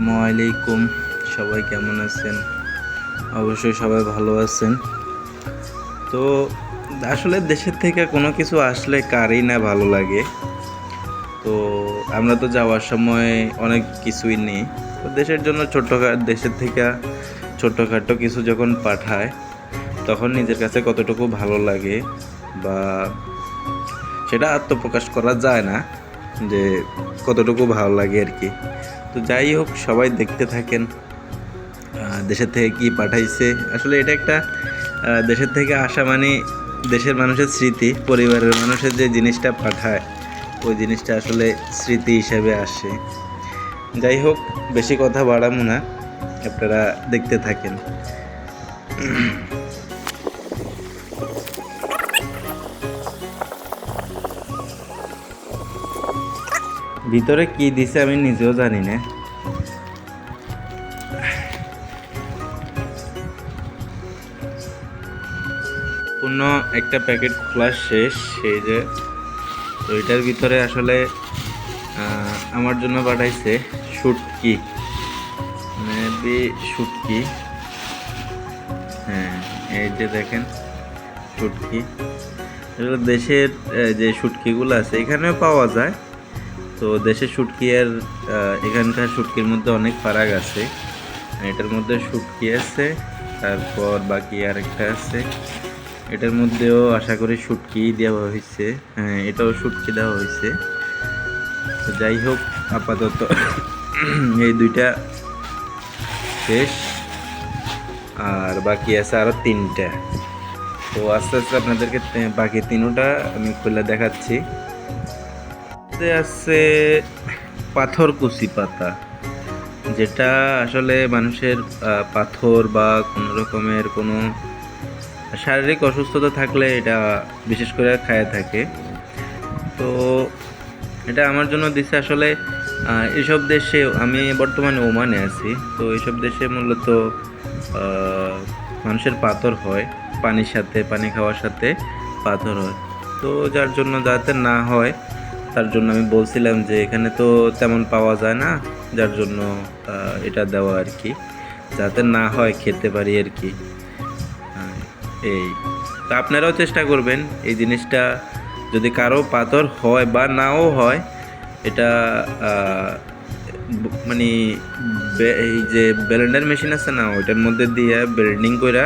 আসসালামু আলাইকুম। সবাই কেমন আছেন? অবশ্যই সবাই ভালো আছেন। তো আসলে দেশের থেকে কোনো কিছু আসলে কারই না ভালো লাগে। তো আমরা তো যাওয়ার সময় অনেক কিছুই নিই। তো দেশের জন্য ছোট্ট দেশের থেকে ছোটোখাটো কিছু যখন পাঠায়, তখন নিজের কাছে কতটুকু ভালো লাগে বা সেটা আত্মপ্রকাশ করা যায় না। যে কতটুকু ভালো লাগে আর কি। তো যাই হোক, সবাই দেখতে থাকেন। দেশের থেকে কি পাঠাইছে? আসলে এটা একটা দেশের থেকে আসা মানে দেশের মানুষের স্মৃতি, পরিবারের মানুষের যে জিনিসটা পাঠায়, ওই জিনিসটা আসলে স্মৃতি হিসেবে আসে। যাই হোক, বেশি কথা বাড়াবো না, আপনারা দেখতে থাকেন। ভিতরে কি দিছে আমি নিজেও জানি না। পূর্ণ একটা প্যাকেট খোলা শেষ, সেই যে তো এটার ভিতরে আসলে আমার জন্য পাঠাইছে শুটকি। মেবি শুটকি। হ্যাঁ এই যে দেখেন, শুটকি। দেশের যে শুটকিগুলো আছে, এখানেও পাওয়া যায়। তো দেশের শুটকি আর এখানকার শুটকির মধ্যে অনেক ফারাক আছে। এটার মধ্যে শুটকি আছে, তারপর বাকি আরেকটা আছে। এটার মধ্যেও আশা করি শুটকি দেওয়া হয়েছে। হ্যাঁ এটাও শুটকি দেওয়া হয়েছে। যাই হোক, আপাতত এই দুইটা শেষ। আর বাকি আছে আরও তিনটা। তো আস্তে আস্তে আপনাদেরকে বাকি তিনোটা আমি খুলে দেখাচ্ছি। এতে আছে পাথরকুচি পাতা, যেটা আসলে মানুষের পাথর বা কোনো রকমের কোনো শারীরিক অসুস্থতা থাকলে এটা বিশেষ করে খায় থাকে। তো এটা আমার জন্য দিছে আসলে এসব দেশে আমি বর্তমানে ওমানে আছি, তো এইসব দেশে মূলত মানুষের পাথর হয়, পানির সাথে, পানি খাওয়ার সাথে পাথর হয়। তো যার জন্য যাতে না হয় তার জন্য আমি বলছিলাম যে এখানে তো তেমন পাওয়া যায় না, যার জন্য এটা দেওয়া আর কি। যাতে না হয় খেতে পারি আর কি। এই। তো আপনারাও চেষ্টা করবেন এই জিনিসটা। যদি কারও পাথর হয় বা নাও হয়, এটা মানে এই যে ব্লেন্ডার মেশিন আছে না, ওইটার মধ্যে দিয়ে ব্লেন্ডিং করে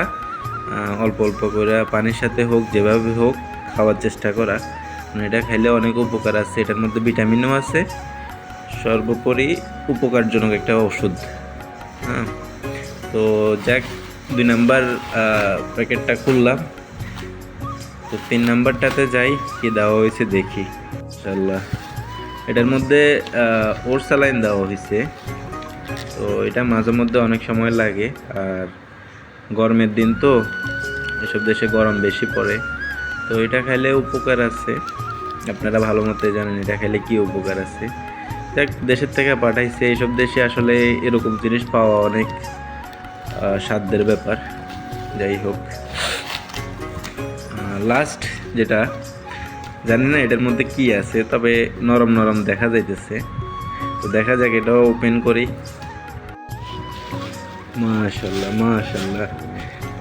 অল্প অল্প করে পানির সাথে হোক, যেভাবে হোক, খাওয়ার চেষ্টা করা। এটা খাইলে অনেক উপকার আছে, এটার মধ্যে ভিটামিনও আছে। সর্বোপরি উপকারজনক একটা ওষুধ। হ্যাঁ তো যাক, দুই নাম্বার প্যাকেটটা খুললাম। তো তিন নাম্বারটাতে যাই, কি দেওয়া হয়েছে দেখি। ইনশাল্লাহ এটার মধ্যে ওর স্যালাইন দেওয়া হয়েছে। তো এটা মাঝে মধ্যে অনেক সময় লাগে, আর গরমের দিন তো এসব দেশে গরম বেশি পড়ে। তো এটা খাইলে উপকার আছে। আপনারা ভালো মতো জানেন এটা খাইলে কি উপকার আছে। যাক, দেশের থেকে পাঠাইছে, এইসব দেশে আসলে এরকম জিনিস পাওয়া অনেক সাধ্যের ব্যাপার। যাই হোক। লাস্ট যেটা, জানি না এটার মধ্যে কি আছে, তবে নরম নরম দেখা যাইতেছে। তো দেখা যাক, এটাও ওপেন করি। মাশাল্লাহ মাশাল্লাহ।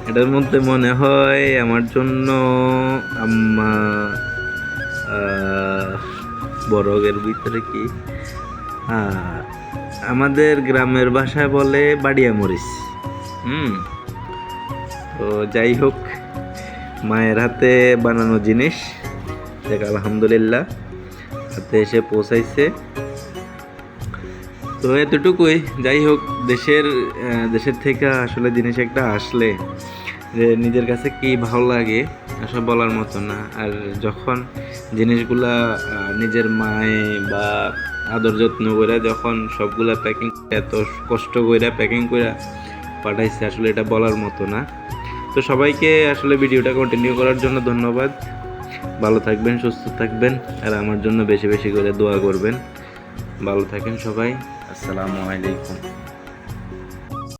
এটার মধ্যে মনে হয় আমার জন্য আম্মা বরগের ভিতরে কি? আমাদের গ্রামের ভাষায় বলে বাড়িয়া মরিচ। হুম, তো যাই হোক, মায়ের হাতে বানানো জিনিস। দেখ, আলহামদুলিল্লাহ, হাতে এসে পৌঁছাইছে। তো এতটুকুই, যাই হোক, দেশের দেশের থেকে আসলে জিনিস একটা আসলে, যে নিজের কাছে কি ভালো লাগে। আসলে বলার মতো না। আর যখন জিনিসগুলা নিজের মায়ে বা আদর যত্ন করে যখন সবগুলা প্যাকিং এত কষ্ট করে প্যাকিং করে পাঠাইছে, আসলে এটা বলার মতো না। তো সবাইকে আসলে ভিডিওটা কন্টিনিউ করার জন্য ধন্যবাদ। ভালো থাকবেন, সুস্থ থাকবেন, আর আমার জন্য বেশি বেশি করে দোয়া করবেন। ভালো থাকেন সবাই। আসসালামু আলাইকুম।